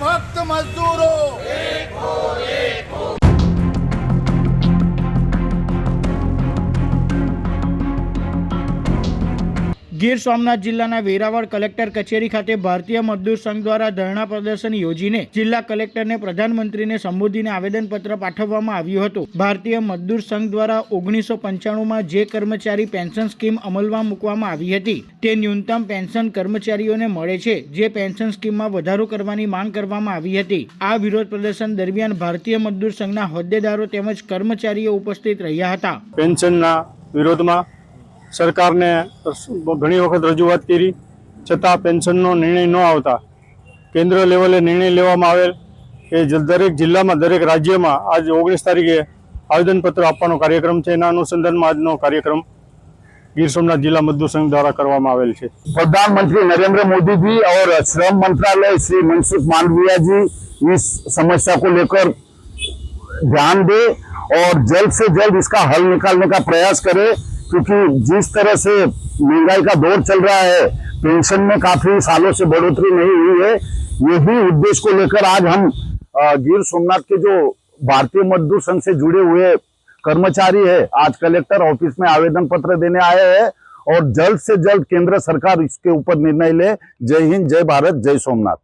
ફક્ત મજદૂરો. ગીર સોમનાથ જિલ્લાના વેરાવળ કલેક્ટર કચેરી ખાતે ભારતીય મજદૂર સંઘ દ્વારા ધરણા પ્રદર્શન યોજીને જિલ્લા કલેક્ટરને પ્રધાનમંત્રીને સંબોધીને આવેદનપત્ર પાઠવવામાં આવ્યું હતું. ભારતીય મજદૂર સંઘ દ્વારા ઓગણીસો પંચાણુંમાં જે કર્મચારી પેન્શન સ્કીમ અમલમાં મૂકવામાં આવી હતી, તે ન્યૂનતમ પેન્શન કર્મચારીઓને મળે છે, જે પેન્શન સ્કીમમાં વધારો કરવાની માંગ કરવામાં આવી હતી. આ વિરોધ પ્રદર્શન દરમિયાન ભારતીય મજદૂર સંઘના હોદ્દેદારો તેમજ કર્મચારીઓ ઉપસ્થિત રહ્યા હતા. પેન્શનના વિરોધમાં સરકારને ઘણી વખત રજૂઆત કરી છતાં પેન્શનનો નિર્ણય ન આવતા કેન્દ્ર લેવલે નિર્ણય લેવામાં આવેલ કે જ- દરેક જિલ્લામાં દરેક રાજ્યમાં આજ ઓગણીસ તારીખે આવેદનપત્ર આપવાનો કાર્યક્રમ છે એના અનુસંધાનમાં આજનો કાર્યક્રમ ગીર સોમનાથ જિલ્લા મજદૂર સંઘ દ્વારા કરવામાં આવેલ છે प्रधानमंत्री नरेंद्र मोदी जी और श्रम मंत्रालय श्री मनसुख मांडविया जी इस समस्या को लेकर ध्यान दे और जल्द से जल्द इसका हल निकालने का प्रयास करे क्योंकि जिस तरह से महँगाई का दौर चल रहा है, पेंशन में काफ़ी सालों से बढ़ोतरी नहीं हुई है, यही उद्देश्य को लेकर आज हम गिर सोमनाथ के जो भारतीय मजदूर संघ से जुड़े हुए कर्मचारी है, आज कलेक्टर ऑफ़िस में आवेदन पत्र देने आए हैं और जल्द से जल्द केंद्र सरकार इसके ऊपर निर्णय ले। जय हिंद, जय भारत, जय सोमनाथ।